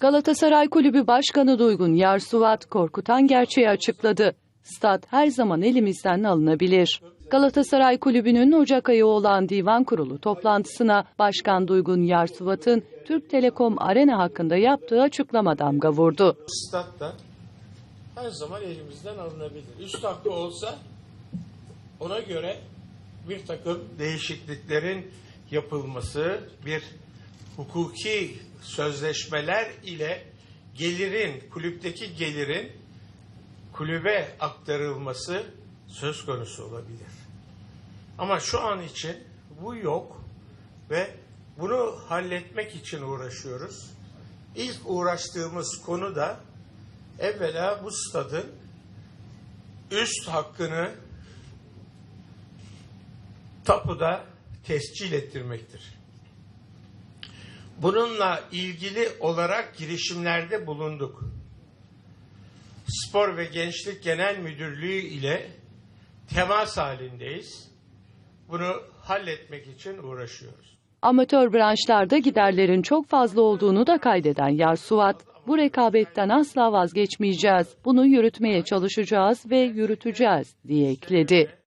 Galatasaray Kulübü Başkanı Duygun Yarsuvat korkutan gerçeği açıkladı. Stat her zaman elimizden alınabilir. Galatasaray Kulübü'nün Ocak ayı olan divan kurulu toplantısına Başkan Duygun Yarsuvat'ın Türk Telekom Arena hakkında yaptığı açıklama damga vurdu. Statta her zaman elimizden alınabilir. Üst hakkı olsa ona göre bir takım değişikliklerin yapılması, bir hukuki sözleşmeler ile gelirin, kulüpteki gelirin kulübe aktarılması söz konusu olabilir. Ama şu an için bu yok ve bunu halletmek için uğraşıyoruz. İlk uğraştığımız konu da evvela bu stadın üst hakkını tapuda tescil ettirmektir. Bununla ilgili olarak girişimlerde bulunduk. Spor ve Gençlik Genel Müdürlüğü ile temas halindeyiz. Bunu halletmek için uğraşıyoruz. Amatör branşlarda giderlerin çok fazla olduğunu da kaydeden Yarsuvat, bu rekabetten asla vazgeçmeyeceğiz, bunu yürütmeye çalışacağız ve yürüteceğiz diye ekledi.